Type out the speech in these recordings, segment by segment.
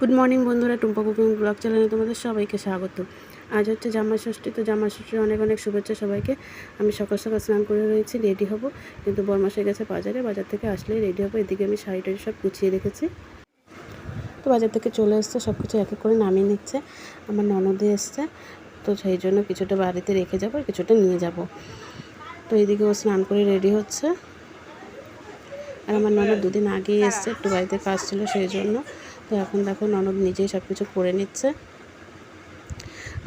Good morning বন্ধুরা। Tumpa cooking blog চ্যানেলে তোমাদের সবাইকে স্বাগত। আজ হচ্ছে জামা ষষ্ঠী, তো জামা ষষ্ঠীর অনেক অনেক শুভেচ্ছা সবাইকে। আমি সকাল সকাল স্নান করে রয়েছি, রেডি হব। কিন্তু বরমাসে গেছে বাজারে, বাজার থেকে আসলেই রেডি হব। এদিকে আমি শাড়ি টাড়ি সব গুছিয়ে রেখেছি। তো বাজার থেকে চলে এসছে সব কিছু এক এক করে নামিয়ে নিচ্ছে। আমার ননদে এসছে, তো সেই জন্য কিছুটা বাড়িতে রেখে যাব আর কিছুটা নিয়ে যাব। তো এইদিকে ও স্নান করে রেডি হচ্ছে। আর আমার ননদ দুদিন আগেই এসছে, একটু বাড়িতে কাজ ছিল সেই জন্য। তো এখন দেখো ননদ নিজেই সব কিছু করে নিচ্ছে।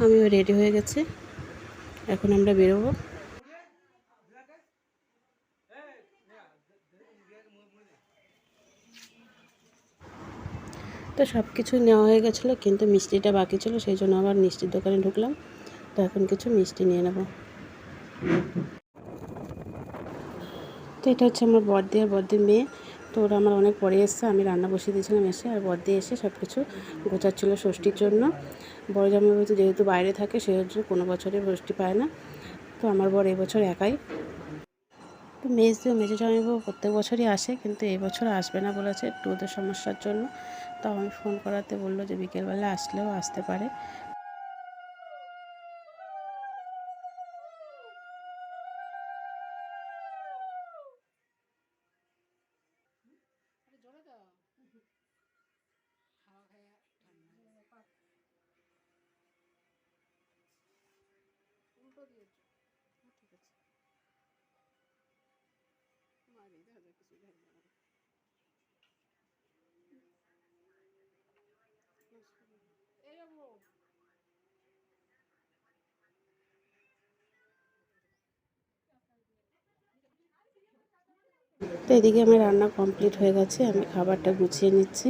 আমিও রেডি হয়ে গেছি। এখন আমরা বেরোবো। তো সব কিছু নেওয়া হয়ে গেছিল, কিন্তু মিষ্টিটা বাকি ছিল, সেই জন্য আবার মিষ্টির দোকানে ঢুকলাম। তো এখন কিছু মিষ্টি নিয়ে নেব। তো এটা হচ্ছে আমার বর্দি আর বর্দির মেয়ে। তো ওরা আমার অনেক পরে এসছে, আমি রান্না বসিয়ে দিয়েছিলাম এসে আর বর্দি এসে সব কিছু গোছাচ্ছিল ষষ্ঠীর জন্য। বড় জামাইবাবু যেহেতু বাইরে থাকে, সেহেতু কোনো বছরে ষষ্ঠী পায় না। তো আমার বর এবছর একাই। তো মেজ দিয়ে, মেজো জামাইবাবু প্রত্যেক বছরই আসে, কিন্তু এবছর আসবে না বলেছে একটু ওদের সমস্যার জন্য। তো আমি ফোন করাতে বলল যে বিকেলবেলা আসলেও আসতে পারে। তো এদিকে আমার রান্না কমপ্লিট হয়ে গেছে আমি খাবারটা গুছিয়ে নিচ্ছি।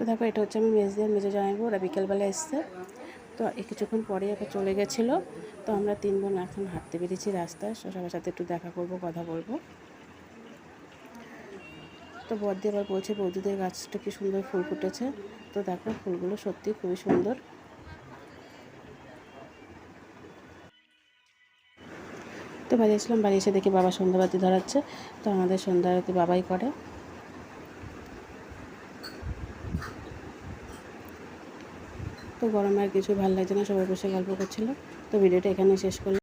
তো দেখো, এটা হচ্ছে আমি মেজদের মেজে জামাইবু, ওরা বিকেলবেলা এসছে। তো কিছুক্ষণ পরে ওকে চলে গেছিল। তো আমরা তিন বোন এখন হাঁটতে বেরিয়েছি রাস্তায়। সবার সাথে একটু দেখা করব, কথা বলব। তো বর্দি আবার বলছে, বৌদিদের গাছটা কি সুন্দর ফুল ফুটেছে? তো দেখো, ফুলগুলো সত্যি খুবই সুন্দর। তো বাড়ি এসলাম বাড়ি এসে দেখি বাবা সন্ধ্যাবাতি ধরাচ্ছে। তো আমাদের সন্ধ্যাবাতি বাবাই করে। তো গরমে আর কিছু ভালো লাগছে না, সবাই বসে গল্প করছিল। তো ভিডিওটা এখানে শেষ করলাম।